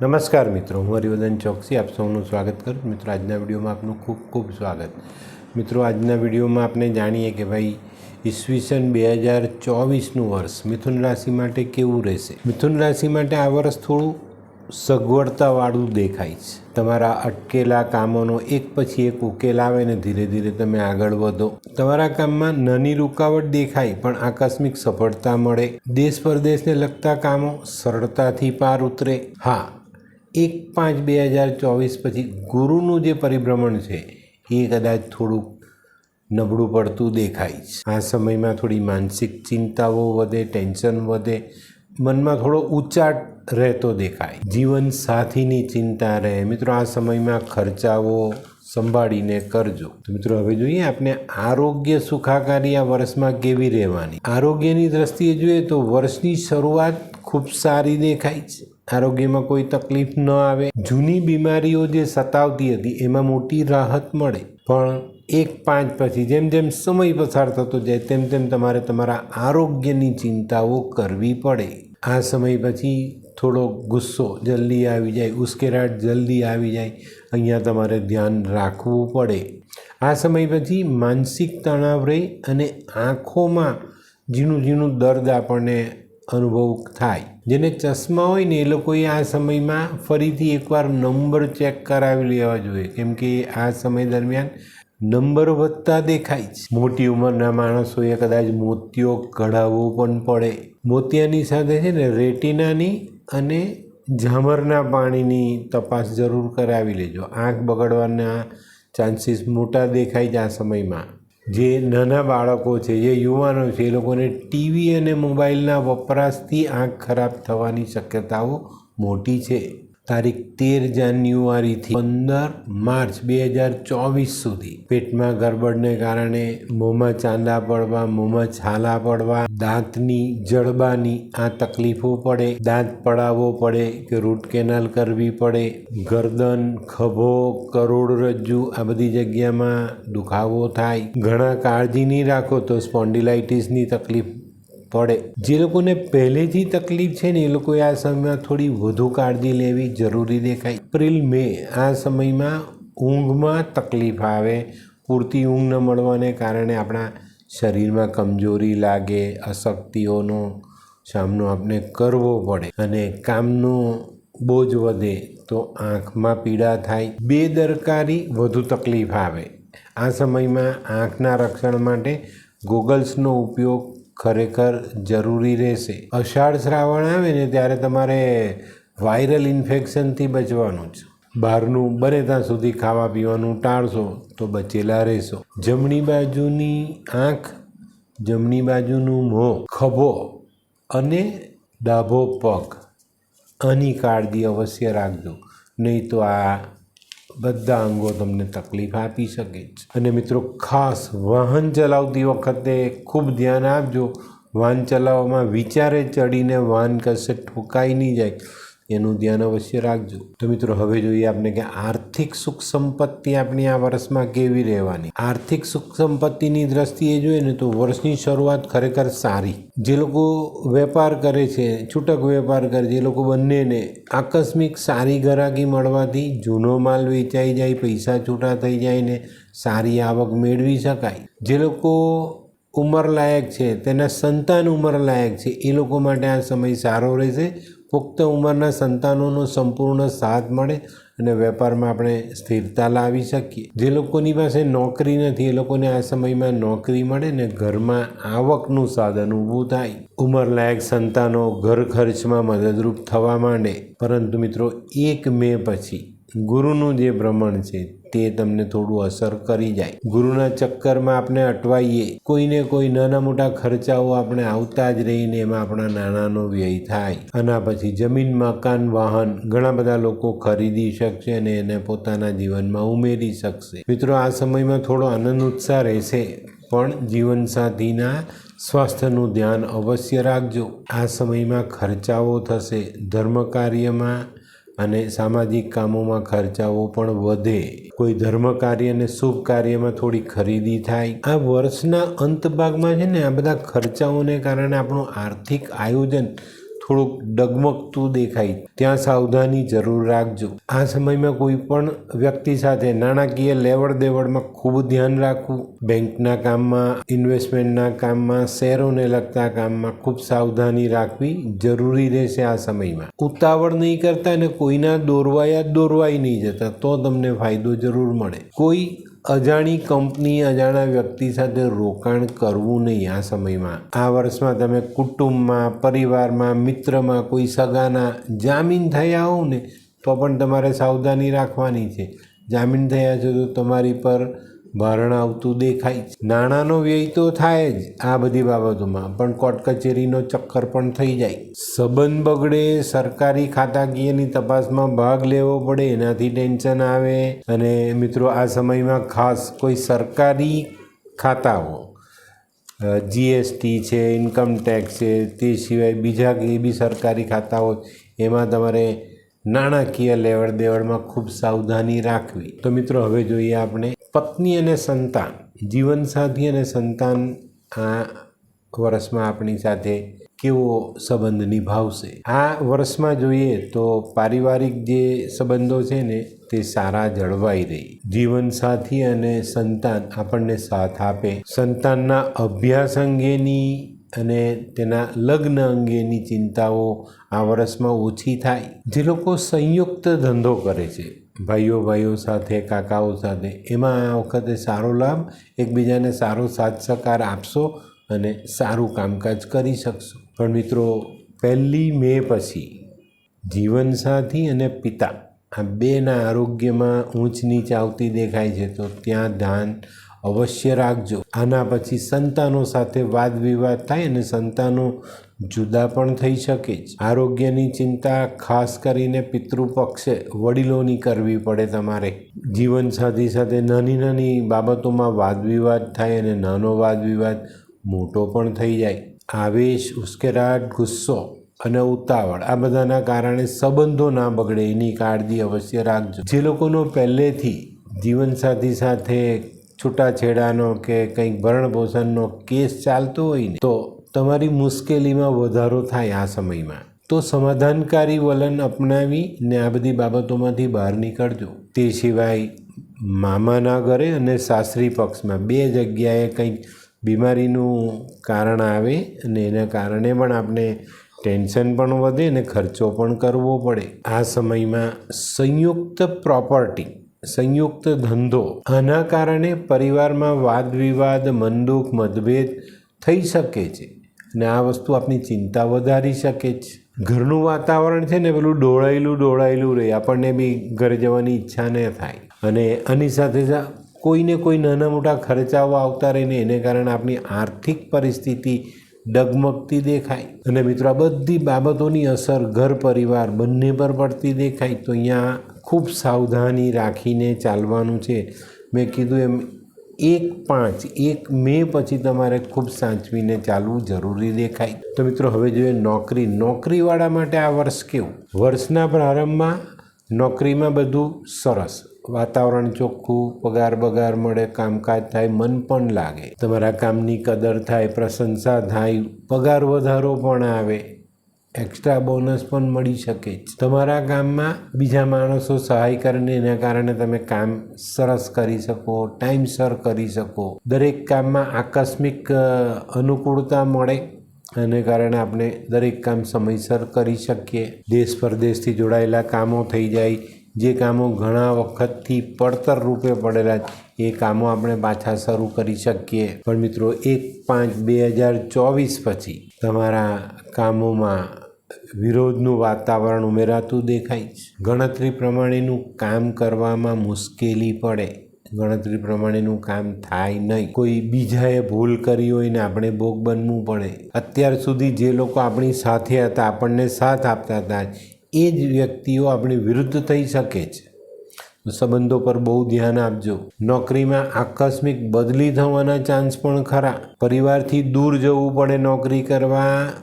નમસ્કાર મિત્રો, હું હરિવર્ધન ચોકસી, આપ સૌનું સ્વાગત કરું મિત્રો, આજના વિડીયોમાં આપનું ખૂબ ખૂબ સ્વાગત. મિત્રો, આજના વિડીયોમાં આપણે જાણીએ કે ભાઈ, ઈસવીસન બે હજાર ચોવીસનું વર્ષ મિથુન રાશિ માટે કેવું રહેશે? મિથુન રાશિ માટે આ વર્ષ થોડું સગવડતાવાળું દેખાય છે. તમારા અટકેલા કામોનો એક પછી એક ઉકેલ આવે ને ધીરે ધીરે તમે આગળ વધો. તમારા કામમાં નાની રૂકાવટ દેખાય, પણ આકસ્મિક સફળતા મળે. દેશ પરદેશને લગતા કામો સરળતાથી પાર ઉતરે. હા એક પાંચ બે હજાર ચોવીસ પછી ગુરુનું જે પરિભ્રમણ છે, એ કદાચ થોડુંક નબળું પડતું દેખાય છે. આ સમયમાં થોડી માનસિક ચિંતાઓ વધે, ટેન્શન વધે, મનમાં થોડો ઉચાટ રહેતો દેખાય. જીવન સાથીની ચિંતા રહે. મિત્રો, આ સમયમાં ખર્ચાઓ સંભાળીને કરજો. તો મિત્રો, હવે જોઈએ આપણે આરોગ્ય સુખાકારી આ વર્ષમાં કેવી રહેવાની? આરોગ્યની દ્રષ્ટિએ જોઈએ તો વર્ષની શરૂઆત ખૂબ સારી દેખાય છે. આરોગ્યમાં કોઈ તકલીફ ન આવે. જૂની બીમારીઓ જે સતાવતી હતી, એમાં મોટી રાહત મળે. પણ એક પાંચ પછી જેમ જેમ સમય પસાર થતો જાય, તેમ તેમ તમારે તમારા આરોગ્યની ચિંતાઓ કરવી પડે. આ સમય પછી થોડો ગુસ્સો જલ્દી આવી જાય, ઉશ્કેરાટ જલ્દી આવી જાય. અહીંયા તમારે ધ્યાન રાખવું પડે. આ સમય પછી માનસિક તણાવ રહે અને આંખોમાં ઝીણું ઝીણું દર્દ આપણને અનુભવ થાય. જેને ચશ્મા હોય ને એ લોકોએ આ સમયમાં ફરીથી એકવાર નંબર ચેક કરાવી લેવા જોઈએ. કેમ કે આ સમય દરમિયાન નંબર વધતા દેખાય છે. મોટી ઉંમરના માણસોએ કદાચ મોતિયો કઢાવવો પણ પડે. મોતિયાની સાથે છે ને રેટિનાની અને ઝામરના પાણીની તપાસ જરૂર કરાવી લેજો. આંખ બગડવાના ચાન્સીસ મોટા દેખાય છે આ સમયમાં. જે નાના બાળકો છે, જે યુવાનો છે, એ લોકોને ટીવી અને મોબાઈલના વપરાશથી આંખ ખરાબ થવાની શક્યતાઓ મોટી છે. તારીખ તેર જાન્યુઆરીથી પંદર માર્ચ બે હજાર ચોવીસ સુધી. પેટમાં ગરબડને કારણે મોંમાં ચાંદા પડવા, મોંમાં છાલા પડવા, દાંતની જડબાની આ તકલીફો પડે. દાંત પડાવવો પડે કે રૂટ કેનાલ કરવી પડે. ગરદન, ખભો કરોડરજ્જુ આ બધી જગ્યામાં દુખાવો થાય. ઘણા કાળજી નહીં રાખો તો સ્પોન્ડિલાઇટિસની તકલીફ પડે. જે લોકોને પહેલેથી તકલીફ છે ને એ લોકોએ આ સમયમાં થોડી વધુ કાળજી લેવી જરૂરી દેખાય. એપ્રિલ, મે આ સમયમાં ઊંઘમાં તકલીફ આવે. પૂરતી ઊંઘ ન મળવાને કારણે આપણા શરીરમાં કમજોરી લાગે, અશક્તિઓનો સામનો આપણે કરવો પડે અને કામનો બોજ વધે તો આંખમાં પીડા થાય. બેદરકારી વધુ તકલીફ આવે. આ સમયમાં આંખના રક્ષણ માટે ગોગલ્સનો ઉપયોગ ખરેખર જરૂરી રહેશે. અષાઢ શ્રાવણ આવે ને ત્યારે તમારે વાયરલ ઇન્ફેક્શનથી બચવાનું છે બહારનું બને ત્યાં સુધી ખાવા પીવાનું ટાળશો તો બચેલા રહેશો. જમણી બાજુની આંખ, જમણી બાજુનું મોં, ખભો અને ડાભો પગ. આની કાળજી અવશ્ય રાખજો. નહીં તો આ બધા અંગો તમને તકલીફ આપી શકે છે. અને મિત્રો, ખાસ વાહન ચલાવતી વખતે ખૂબ ધ્યાન આપજો. વાહન ચલાવવામાં વિચારે ચડીને વાહન કશે ઠોકાઈ નહીં જાય. એનું ધ્યાન અવશ્ય રાખજો. તો મિત્રો, હવે જોઈએ આપણે કે આર્થિક સુખ સંપત્તિ આપણી આ વર્ષમાં કેવી રહેવાની? આર્થિક સુખ સંપત્તિની દ્રષ્ટિએ જોઈએ ને તો વર્ષની શરૂઆત ખરેખર સારી. જે લોકો વેપાર કરે છે, છૂટક વેપાર કરે છે, એ લોકો બંનેને આકસ્મિક સારી ગ્રાહકી મળવાથી જૂનો માલ વેચાઈ જાય, પૈસા છૂટા થઈ જાય ને સારી આવક મેળવી શકાય. જે લોકો ઉંમરલાયક છે, તેના સંતાન ઉંમરલાયક છે, એ લોકો માટે આ સમય સારો રહેશે. પુખ્ત ઉંમરના સંતાનોનો સંપૂર્ણ સાથ મળે અને વેપારમાં આપણે સ્થિરતા લાવી શકીએ. જે લોકોની પાસે નોકરી નથી, એ લોકોને આ સમયમાં નોકરી મળે ને ઘરમાં આવકનું સાધન ઊભું થાય. ઉંમરલાયક સંતાનો ઘર ખર્ચમાં મદદરૂપ થવા માંડે. પરંતુ મિત્રો, એક મે પછી ગુરુનું જે ભ્રમણ છે તે તમને થોડું અસર કરી જાય. ગુરુના ચક્કરમાં આપણે અટવાઈએ. કોઈને કોઈ નાના મોટા ખર્ચાઓ આપણે આવતા જ રહીને એમાં આપણા નાનાનો વ્યય થાય. આના પછી જમીન, મકાન, વાહન ઘણા બધા લોકો ખરીદી શકશે અને એને પોતાના જીવનમાં ઉમેરી શકશે. મિત્રો, આ સમયમાં થોડો આનંદ ઉત્સાહ રહેશે, પણ જીવનસાથીના સ્વાસ્થ્યનું ધ્યાન અવશ્ય રાખજો. આ સમયમાં ખર્ચાઓ થશે. ધર્મ કાર્યમાં અને સામાજિક કામોમાં ખર્ચાઓ પણ વધે. કોઈ ધર્મ કાર્ય અને શુભ કાર્યમાં થોડી ખરીદી થાય. આ વર્ષના અંત ભાગમાં છે ને, આ બધા ખર્ચાઓને કારણે આપણું આર્થિક આયોજન થોડુંક ડગમગતું દેખાય. ત્યાં સાવધાની જરૂર રાખજો. આ સમયમાં કોઈ પણ વ્યક્તિ સાથે નાણાકીય લેવડ દેવડમાં ખૂબ ધ્યાન રાખવું, બેંકના કામમાં, ઇન્વેસ્ટમેન્ટના કામમાં, શેરોને લગતા કામમાં ખૂબ સાવધાની રાખવી જરૂરી રહેશે આ સમયમાં. ઉતાવળ નહીં કરતા અને કોઈના દોરવાયા દોરવાઈ નહીં જતા તો તમને ફાયદો જરૂર મળે. કોઈ અજાણી કંપની અજાણા વ્યક્તિ સાથે રોકાણ કરવું નહીં આ સમયમાં. આ વર્ષમાં તમે કુટુંબમાં, પરિવારમાં, મિત્રમાં, કોઈ સગાના જામીન થયા હોવ ને, તો પણ તમારે સાવધાની રાખવાની છે. જામીન થયા છો તો તમારી પર ભારણ આવતું દેખાય નાણાંનો વ્યય તો થાય જ આ બધી બાબતોમાં, પણ કોર્ટ કચેરીનો ચક્કર પણ થઈ જાય. સંબંધ બગડે, સરકારી ખાતાકીયની તપાસમાં ભાગ લેવો પડે, એનાથી ટેન્શન આવે. અને મિત્રો, આ સમયમાં ખાસ કોઈ સરકારી ખાતાઓ જીએસટી છે ઇન્કમ ટેક્સ છે, તે સિવાય બીજા એ બી સરકારી ખાતાઓ, એમાં તમારે નાણાકીય લેવડ દેવડમાં ખૂબ સાવધાની રાખવી. તો મિત્રો, હવે જોઈએ આપણે પત્ની અને સંતાન જીવનસાથી અને સંતાન આ વર્ષમાં આપણી સાથે કેવો સંબંધ નિભાવશે? આ વર્ષમાં જોઈએ તો પારિવારિક જે સંબંધો છે ને, તે સારા જળવાઈ રહી. જીવનસાથી અને સંતાન આપણને સાથ આપે. સંતાનના અભ્યાસ અંગેની અને તેના લગ્ન અંગેની ચિંતાઓ આ વર્ષમાં ઓછી થાય. જે લોકો સંયુક્ત ધંધો કરે છે ભાઈઓ ભાઈઓ સાથે, કાકાઓ સાથે. એમાં આ વખતે સારો લાભ, એકબીજાને સારો સાથ સહકાર આપશો અને સારું કામકાજ કરી શકશો. પણ મિત્રો, પહેલી મે પછી જીવનસાથી અને પિતા, આ બેના આરોગ્યમાં ઊંચ નીચ આવતી દેખાય છે, તો ત્યાં ધ્યાન અવશ્ય રાખજો. આના પછી સંતાનો સાથે વાદ વિવાદ થાય અને સંતાનો જુદા પણ થઈ શકે છે આરોગ્યની ચિંતા ખાસ કરીને પિતૃપક્ષે વડીલોની કરવી પડે તમારે. જીવનસાથી સાથે નાની નાની બાબતોમાં વાદવિવાદ થાય અને નાનો વાદ વિવાદ મોટો પણ થઈ જાય. આવેશ, ઉશ્કેરાટ, ગુસ્સો અને ઉતાવળ આ બધાના કારણે સંબંધો ના બગડે એની કાળજી અવશ્ય રાખજો. જે લોકોનો પહેલેથી જીવનસાથી સાથે છૂટાછેડાનો કે કંઈક ભરણપોષણનો કેસ ચાલતો હોય ને, તો તમારી મુશ્કેલીમાં વધારો થાય આ સમયમાં. તો સમાધાનકારી વલણ અપનાવી ને આ બધી બાબતોમાંથી બહાર નીકળજો. તે સિવાય મામાના ઘરે અને સાસરી પક્ષમાં બે જગ્યાએ કંઈક બીમારીનું કારણ આવે અને એના કારણે પણ આપણે ટેન્શન પણ વધે અને ખર્ચો પણ કરવો પડે. આ સમયમાં સંયુક્ત પ્રોપર્ટી, સંયુક્ત ધંધો, આના કારણે પરિવારમાં વાદ વિવાદ મનદુખ, મતભેદ થઈ શકે છે. અને આ વસ્તુ આપની ચિંતા વધારી શકે છે ઘરનું વાતાવરણ છે ને પેલું ડોળાયેલું ડોળાયેલું રહે, આપણને બી ઘરે જવાની ઈચ્છા ન થાય. અને આની સાથે કોઈને કોઈ નાના મોટા ખર્ચાઓ આવતા રહીને એને કારણે આપણી આર્થિક પરિસ્થિતિ ડગમગતી દેખાય. અને મિત્રો, આ બધી બાબતોની અસર ઘર, પરિવાર બંને પર પડતી દેખાય. તો અહીંયા ખૂબ સાવધાની રાખીને ચાલવાનું છે. મેં કીધું એમ એક પાંચ, એક મે પછી તમારે ખૂબ સાચવીને ચાલવું જરૂરી દેખાય. તો મિત્રો, હવે જોઈએ નોકરી. નોકરીવાળા માટે આ વર્ષ કેવું? વર્ષના પ્રારંભમાં નોકરીમાં બધું સરસ. વાતાવરણ ચોખ્ખું, પગાર બગાર મળે, કામકાજ થાય, મન પણ લાગે. તમારા કામની કદર થાય, પ્રશંસા થાય, પગાર વધારો પણ આવે. એક્સ્ટ્રા બોનસ પણ મળી શકે તમારા ગામમાં બીજા માણસો સહાય કરીને એના કારણે તમે કામ સરસ કરી શકો ટાઈમસર કરી શકો. દરેક કામમાં આકસ્મિક અનુકૂળતા મળે અને કારણે આપણે દરેક કામ સમયસર કરી શકીએ. દેશ પરદેશથી જોડાયેલા કામો થઈ જાય. જે કામો ઘણા વખતથી પડતર રૂપે પડેલા એ કામો આપણે પાછા શરૂ કરી શકીએ. પણ મિત્રો, એક પાંચ બે હજાર ચોવીસ પછી તમારા કામોમાં વિરોધનું વાતાવરણ ઉમેરાતું દેખાય. છે ગણતરી પ્રમાણેનું કામ કરવામાં મુશ્કેલી પડે. ગણતરી પ્રમાણેનું કામ થાય નહીં. કોઈ બીજાએ ભૂલ કરી હોય ને આપણે ભોગ બનવું પડે. અત્યાર સુધી જે લોકો આપણી સાથે હતા, આપણને સાથ આપતા હતા, એ જ વ્યક્તિઓ આપણી વિરુદ્ધ થઈ શકે છે. સંબંધો પર બહુ ધ્યાન આપજો. નોકરીમાં આકસ્મિક બદલી થવાના ચાન્સ પણ ખરા. પરિવારથી દૂર જવું પડે નોકરી કરવા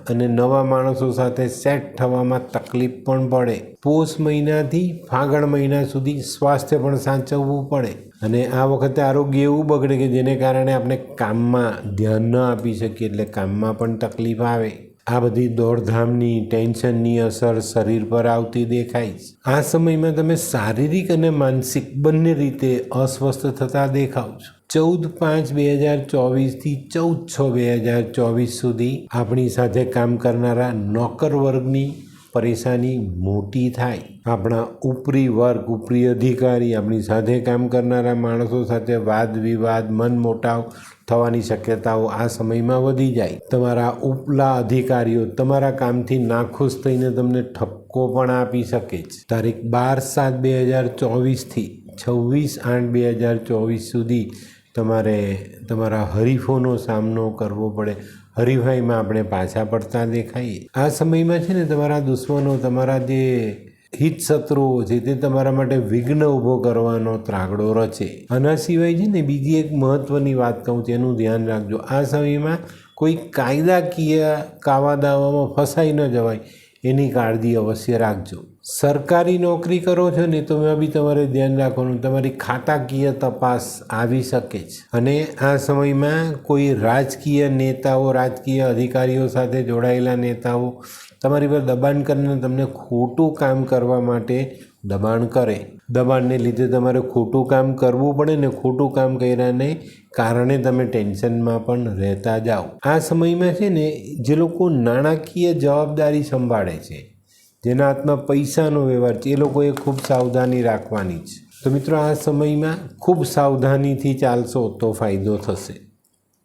અને નવા માણસો સાથે સેટ થવામાં તકલીફ પણ પડે. પોષ મહિનાથી ફાગણ મહિના સુધી સ્વાસ્થ્ય પણ સાચવવું પડે. અને આ વખતે આરોગ્ય એવું બગડે કે જેને કારણે આપણે કામમાં ધ્યાન ન આપી શકીએ એટલે કામમાં પણ તકલીફ આવે. આ બધી દોડધામની ટેન્શનની અસર શરીર પર આવતી દેખાય છે. આ સમયમાં તમે શારીરિક અને માનસિક બંને રીતે અસ્વસ્થ થતા દેખાવ છો. ચૌદ પાંચ બે હજાર ચોવીસથી ચૌદ છ બે હજાર ચોવીસ સુધી આપણી સાથે કામ કરનારા નોકર વર્ગની પરેશાની મોટી થાય. આપણા ઉપરી વર્ગ, ઉપરી અધિકારી આપણી સાથે કામ કરનારા માણસો સાથે વાદ વિવાદ, મન મોટાવ થવાની શક્યતાઓ આ સમયમાં વધી જાય. તમારા ઉપલા અધિકારીઓ તમારા કામથી નાખુશ થઈને તમને ઠપકો પણ આપી શકે છે. તારીખ બાર સાત બે હજાર ચોવીસથી છવ્વીસ આઠ બે હજાર ચોવીસ સુધી તમારે તમારા હરીફોનો સામનો કરવો પડે. હરીફાઈમાં આપણે પાછા પડતા દેખાઈએ. આ સમયમાં છે ને તમારા દુશ્મનો, તમારા જે હિત શત્રુઓ છે તે તમારા માટે વિઘ્ન ઊભો કરવાનો ત્રાગડો રચે. આના સિવાય છે ને બીજી એક મહત્ત્વની વાત કહું તેનું ધ્યાન રાખજો. આ સમયમાં કોઈ કાયદાકીય કાવા દાવામાં ફસાઈ ન જવાય. એની કાળજી અવશ્ય રાખજો. સરકારી નોકરી કરો છો ને, તો એમાં બી તમારે ધ્યાન રાખવાનું, તમારી ખાતાકીય તપાસ આવી શકે છે. અને આ સમયમાં કોઈ રાજકીય નેતાઓ, રાજકીય અધિકારીઓ સાથે જોડાયેલા નેતાઓ તમારી પર દબાણ કરીને તમને ખોટું કામ કરવા માટે દબાણ કરે. દબાણને લીધે તમારે ખોટું કામ કરવું પડે ને, ખોટું કામ કર્યાને કારણે તમે ટેન્શનમાં પણ રહેતા જાઓ. આ સમયમાં છે ને, જે લોકો નાણાકીય જવાબદારી સંભાળે છે જેના હાથમાં પૈસાનો વ્યવહાર છે, એ લોકોએ ખૂબ સાવધાની રાખવાની છે તો મિત્રો, આ સમયમાં ખૂબ સાવધાનીથી ચાલશો તો ફાયદો થશે.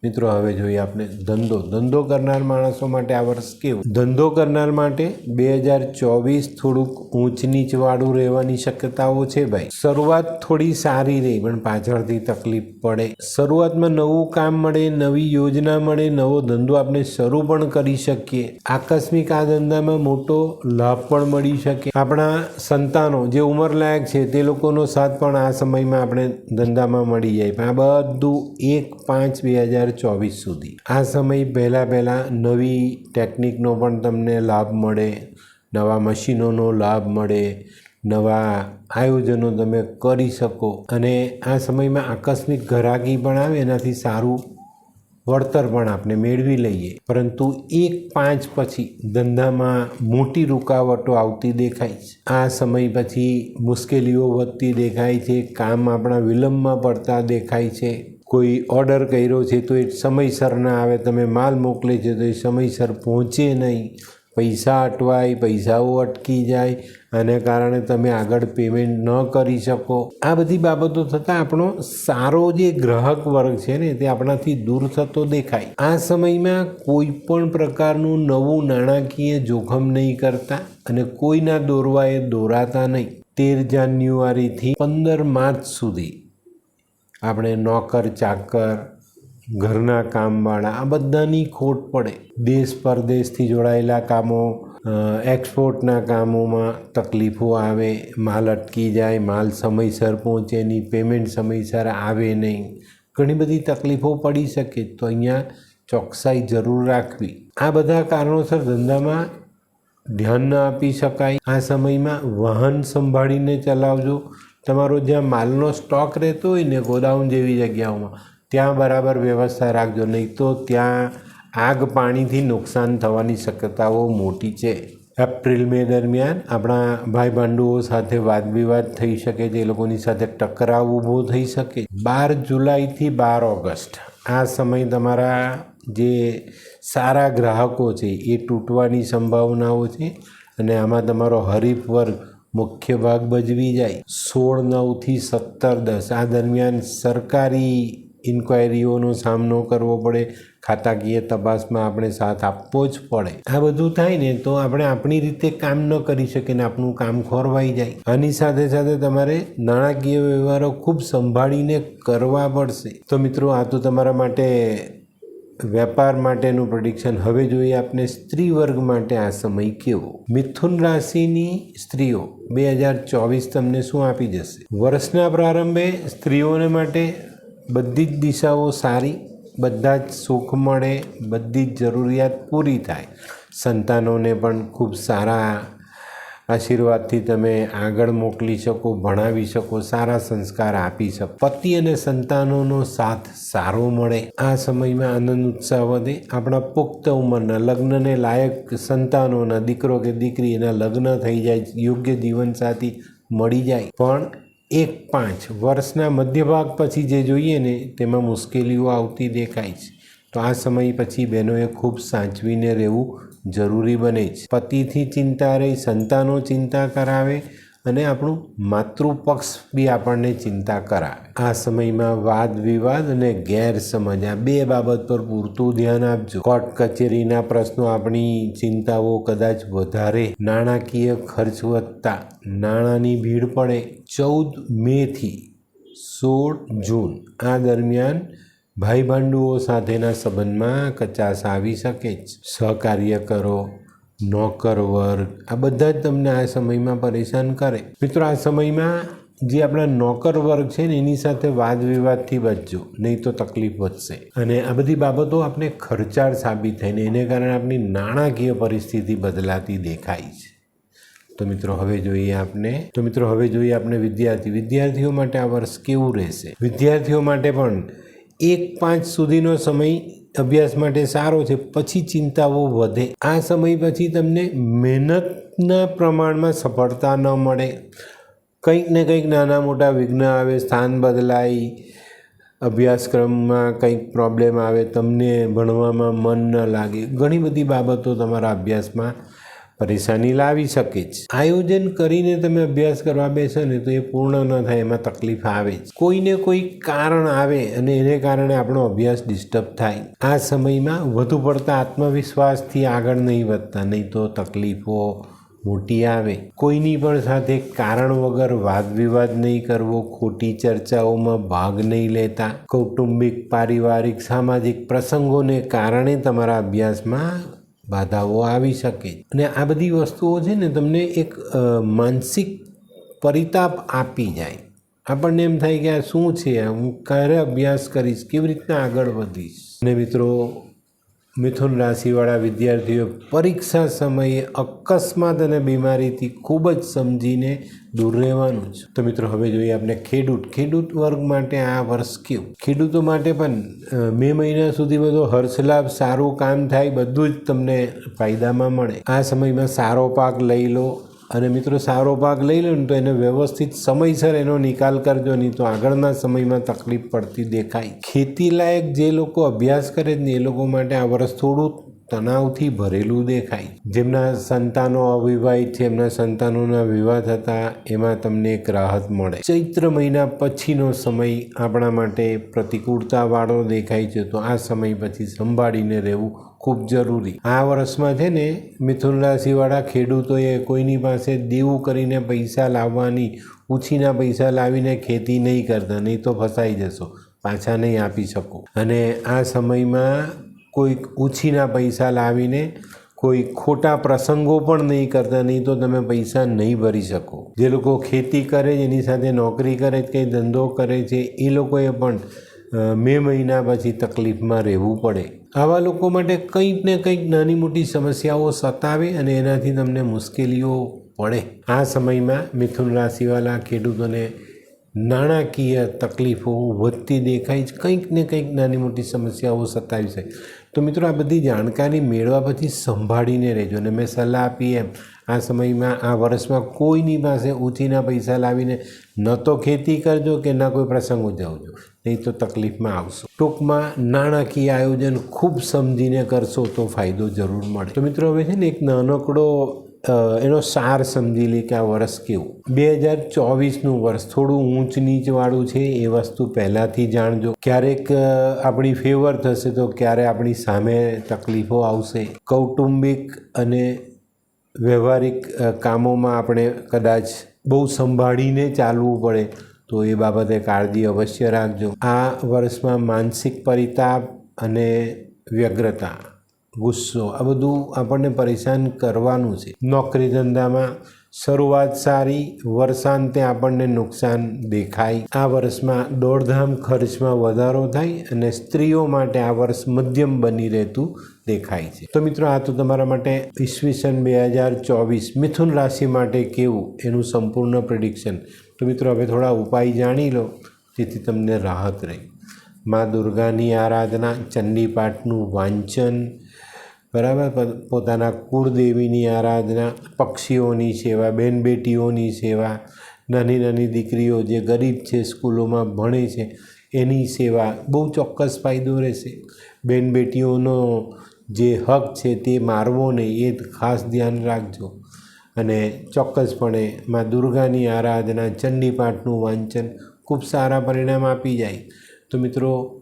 મિત્રો, હવે જોઈએ આપણે ધંધો. ધંધો કરનાર માણસો માટે આ વર્ષ કેવું? ધંધો કરનાર માટે બે હજાર ચોવીસ થોડુંક ઊંચ નીચવાળું રહેવાની શક્યતાઓ છે ભાઈ. શરૂઆત થોડી સારી રહી, પણ પાછળથી તકલીફ પડે. શરૂઆતમાં નવું કામ મળે, નવી યોજના મળે, નવો ધંધો આપણે શરૂ પણ કરી શકીએ. આકસ્મિક આ ધંધામાં મોટો લાભ પણ મળી શકે. આપણા સંતાનો જે ઉંમરલાયક છે, તે લોકોનો સાથ પણ આ સમયમાં આપણે ધંધામાં મળી જાય. પણ આ બધું એક પાંચ બે ચોવીસ સુધી. આ સમય પહેલાં પહેલાં નવી ટેકનિકનો પણ તમને લાભ મળે, નવા મશીનોનો લાભ મળે, નવા આયોજનો તમે કરી શકો. અને આ સમયમાં આકસ્મિક ઘરાકી પણ આવે, એનાથી સારું વળતર પણ આપણે મેળવી લઈએ. પરંતુ એક પાંચ પછી ધંધામાં મોટી રૂકાવટો આવતી દેખાય છે. આ સમય પછી મુશ્કેલીઓ વધતી દેખાય છે, કામ આપણા વિલંબમાં પડતા દેખાય છે. કોઈ ઓર્ડર કર્યો છે તો એ સમયસર ના આવે. તમે માલ મોકલે છે તો એ સમયસર પહોંચે નહીં. પૈસા અટવાય, પૈસાઓ અટકી જાય આને કારણે તમે આગળ પેમેન્ટ ન કરી શકો. આ બધી બાબતો થતાં આપણો સારો જે ગ્રાહક વર્ગ છે ને તે આપણાથી દૂર થતો દેખાય. આ સમયમાં કોઈ પણ પ્રકારનું નવું નાણાકીય જોખમ નહીં કરતા અને કોઈના દોરવા એ દોરાતા નહીં. તેર જાન્યુઆરીથી પંદર માર્ચ સુધી આપણે નોકર, ચાકર, ઘરના કામવાળા, આ બધાની ખોટ પડે. દેશ પરદેશથી જોડાયેલા કામો એક્સપોર્ટના કામોમાં તકલીફો આવે, માલ અટકી જાય, માલ સમયસર પહોંચે નહીં, પેમેન્ટ સમયસર આવે નહીં. ઘણી બધી તકલીફો પડી શકે તો અહીંયા ચોકસાઈ જરૂર રાખવી. આ બધા કારણોસર ધંધામાં ધ્યાન ન આપી શકાય. આ સમયમાં વાહન સંભાળીને ચલાવજો. તમારો જ્યાં માલનો સ્ટોક રહેતો હોય ને ગોડાઉન જેવી જગ્યાઓમાં, ત્યાં બરાબર વ્યવસ્થા રાખજો. નહીં તો ત્યાં આગ પાણીથી નુકસાન થવાની શક્યતાઓ મોટી છે. એપ્રિલ, મે દરમિયાન આપણા ભાઈ ભાંડુઓ સાથે વાદ વિવાદ થઈ શકે છે, એ લોકોની સાથે ટકરાવ ઊભો થઈ શકે બાર જુલાઈથી બાર ઓગસ્ટ, આ સમય તમારા જે સારા ગ્રાહકો છે, એ તૂટવાની સંભાવનાઓ છે અને આમાં તમારો હરીફ વર્ગ મુખ્ય ભાગ ભજવી જાય. સોળ નવથી સત્તર, દસ. આ દરમિયાન સરકારી ઇન્ક્વાયરીઓનો સામનો કરવો પડે. ખાતાકીય તપાસમાં આપણે સાથ આપવો જ પડે. આ બધું થાય ને તો આપણે આપણી રીતે કામ ન કરી શકીએ ને આપણું કામ ખોરવાઈ જાય. આની સાથે સાથે તમારે નાણાકીય વ્યવહારો ખૂબ સંભાળીને કરવા પડશે. તો મિત્રો, આ તો તમારા માટે વેપાર માટેનું પ્રડિક્શન હવે જોઈએ આપણે સ્ત્રી વર્ગ માટે આ સમય કેવો? મિથુન રાશિની સ્ત્રીઓ બે હજાર ચોવીસ તમને શું આપી જશે? વર્ષના પ્રારંભે સ્ત્રીઓને માટે બધી જ દિશાઓ સારી, બધા જ સુખ મળે, બધી જ જરૂરિયાત પૂરી થાય. સંતાનોને પણ ખૂબ સારા આશીર્વાદથી તમે આગળ મોકલી શકો, ભણાવી શકો, સારા સંસ્કાર આપી શકો. પતિ અને સંતાનોનો સાથ સારો મળે. આ સમયમાં આનંદ, ઉત્સાહ વધે. આપણા પુખ્ત ઉંમરના લગ્નને લાયક સંતાનોના દીકરો કે દીકરી એના લગ્ન થઈ જાય, યોગ્ય જીવનસાથી મળી જાય. પણ એક પાંચ વર્ષના મધ્યભાગ પછી જે જોઈએ ને, તેમાં મુશ્કેલીઓ આવતી દેખાય છે. તો આ સમય પછી બહેનોએ ખૂબ સાચવીને રહેવું જરૂરી બને છે પતિથી ચિંતા રહી, સંતાનો ચિંતા કરાવે અને આપણું માતૃપક્ષ બી આપણને ચિંતા કરાવે. આ સમયમાં વાદ વિવાદ અને ગેરસમજ, આ બે બાબત પર પૂરતું ધ્યાન આપજો. કોર્ટ કચેરીના પ્રશ્નો આપણી ચિંતાઓ કદાચ વધારે નાણાકીય ખર્ચ વધતા નાણાંની ભીડ પડે. ચૌદ મેથી સોળ જૂન આ દરમિયાન ભાઈ ભાંડુઓ સાથેના સંબંધમાં કચાશ આવી શકે જ. સહકાર્યકરો નોકર વર્ગ, આ બધા જ તમને આ સમયમાં પરેશાન કરે. મિત્રો, આ સમયમાં જે આપણા નોકર વર્ગ છે ને, એની સાથે વાદ વિવાદથી બચજો, નહીં તો તકલીફ વધશે. અને આ બધી બાબતો આપણે ખર્ચાળ સાબિત થાય ને, એને કારણે આપણી નાણાકીય પરિસ્થિતિ બદલાતી દેખાય છે. તો મિત્રો, હવે જોઈએ આપણે તો મિત્રો, હવે જોઈએ આપણે વિદ્યાર્થી. વિદ્યાર્થીઓ માટે આ વર્ષ કેવું રહેશે? વિદ્યાર્થીઓ માટે પણ એક પાંચ સુધીનો સમય અભ્યાસ માટે સારો છે, પછી ચિંતાઓ વધે. આ સમય પછી તમને મહેનતના પ્રમાણમાં સફળતા ન મળે. કંઈક ને કંઈક નાના મોટા વિઘ્ન આવે, સ્થાન બદલાય, અભ્યાસક્રમમાં કંઈક પ્રોબ્લેમ આવે, તમને ભણવામાં મન ન લાગે. ઘણી બધી બાબતો તમારા અભ્યાસમાં પરેશાની લાવી શકે છે. આયોજન કરીને તમે અભ્યાસ કરવા બેસો ને તો એ પૂર્ણ ન થાય, એમાં તકલીફ આવે જ. કોઈને કોઈ કારણ આવે અને એને કારણે આપણો અભ્યાસ ડિસ્ટર્બ થાય. આ સમયમાં વધુ પડતા આત્મવિશ્વાસથી આગળ નહીં વધતા, નહીં તો તકલીફો મોટી આવે. કોઈની પણ સાથે કારણ વગર વાદ વિવાદ નહીં કરવો, ખોટી ચર્ચાઓમાં ભાગ નહીં લેતા, કૌટુંબિક, પારિવારિક, સામાજિક પ્રસંગોને કારણે તમારા અભ્યાસમાં બાધાઓ આવી શકે. અને આ બધી વસ્તુઓ છે ને તમને એક માનસિક પરિતાપ આપી જાય. આપણને એમ થાય કે આ શું છે? હું ક્યારે અભ્યાસ કરીશ? કેવી રીતના આગળ વધીશ? અને મિત્રો મિથુન રાશિવાળા વિદ્યાર્થીઓ પરીક્ષા સમયે અકસ્માત અને બીમારીથી ખૂબ જ સમજીને દૂર રહેવાનું છે. તો મિત્રો, હવે જોઈએ આપણે ખેડૂત. ખેડૂત વર્ગ માટે આ વર્ષ કેવું ખેડૂતો માટે પણ મે મહિના સુધી બધો હર્ષલાભ, સારું કામ થાય, બધું જ તમને ફાયદામાં મળે. આ સમયમાં સારો પાક લઈ લો અને મિત્રો, સારો ભાગ લઈ લો ને તો એને વ્યવસ્થિત સમયસર એનો નિકાલ કરજો, નહીં તો આગળના સમયમાં તકલીફ પડતી દેખાય. ખેતી લાયક જે લોકો અભ્યાસ કરે છે ને, એ લોકો માટે આ વર્ષ થોડું તણાવથી ભરેલું દેખાય. જેમના સંતાનો અવિવાહિત છે, એમના સંતાનોના વિવાહ હતા એમાં તમને એક રાહત મળે. ચૈત્ર મહિના પછીનો સમય આપણા માટે પ્રતિકૂળતાવાળો દેખાય છે, તો આ સમય પછી સંભાળીને રહેવું ખૂબ જરૂરી. આ વર્ષમાં છે ને મિથુન રાશિવાળા ખેડૂતોએ કોઈની પાસે દેવું કરીને પૈસા લાવવાની, ઉછીના પૈસા લાવીને ખેતી નહીં કરતા, નહીં તો ફસાઈ જશો, પાછા નહીં આપી શકો. અને આ સમયમાં કોઈક ઉછીના પૈસા લાવીને કોઈ ખોટા પ્રસંગો પણ નહીં કરતા, નહીં તો તમે પૈસા નહીં ભરી શકો. જે લોકો ખેતી કરે છે એની સાથે નોકરી કરે છે કંઈ ધંધો કરે છે, એ લોકોએ પણ મે મહિના પછી તકલીફમાં રહેવું પડે. આવા લોકો માટે કંઈક ને કંઈક નાની મોટી સમસ્યાઓ સતાવે અને એનાથી તમને મુશ્કેલીઓ પડે. આ સમયમાં મિથુન રાશિવાળા ખેડૂતોને નાણાકીય તકલીફો વધતી દેખાય છે. કંઈક ને કંઈક નાની મોટી સમસ્યાઓ સતાવી છે. તો મિત્રો, આ બધી જાણકારી મેળવા પછી સંભાળીને રહેજો અને મેં સલાહ આપી એમ. આ સમયમાં, આ વર્ષમાં કોઈની પાસે ઊંચીના પૈસા લાવીને ન તો ખેતી કરજો કે ના કોઈ પ્રસંગ ઉજવજો. નહીં તો તકલીફમાં આવશો. ટૂંકમાં, નાણાકીય આયોજન ખૂબ સમજીને કરશો તો ફાયદો જરૂર મળે. તો મિત્રો, હવે છે ને એક નાનકડો એનો સાર સમજી લે કે આ વર્ષ કેવું? બે હજાર ચોવીસનું વર્ષ થોડું ઊંચ નીચવાળું છે એ વસ્તુ પહેલાંથી જાણજો. ક્યારેક આપણી ફેવર થશે તો ક્યારે આપણી સામે તકલીફો આવશે. કૌટુંબિક અને વ્યવહારિક કામોમાં આપણે કદાચ બહુ સંભાળીને ચાલવું પડે, તો એ બાબતે કાળજી અવશ્ય રાખજો. આ વર્ષમાં માનસિક પરિતાપ અને વ્યગ્રતા. ગુસ્સો, આ બધું આપણને પરેશાન કરવાનું છે. નોકરી ધંધામાં શરૂઆત સારી વર્ષાંતે આપણને નુકસાન દેખાય. આ વર્ષમાં દોડધામ ખર્ચમાં વધારો થાય અને સ્ત્રીઓ માટે આ વર્ષ મધ્યમ બની રહેતું દેખાય છે. તો મિત્રો, આ તો તમારા માટે ઈસવીસન બે હજાર ચોવીસ મિથુન રાશિ માટે કેવું એનું સંપૂર્ણ પ્રિડિક્શન. તો મિત્રો, હવે થોડા ઉપાય જાણી લો, જેથી તમને રાહત રહે. મા દુર્ગાની આરાધના, ચંડીપાઠનું વાંચન બરાબર? પોતાના કુળદેવીની આરાધના, પક્ષીઓની સેવા બેન બેટીઓની સેવા, નાની નાની દીકરીઓ જે ગરીબ છે, સ્કૂલોમાં ભણે છે, એની સેવા બહુ ચોક્કસ ફાયદો રહેશે. બેન બેટીઓનો જે હક છે તે મારવો નહીં, એ ખાસ ધ્યાન રાખજો. અને ચોક્કસપણે માં દુર્ગાની આરાધના, ચંડીપાઠનું વાંચન ખૂબ સારા પરિણામ આપી જાય. તો મિત્રો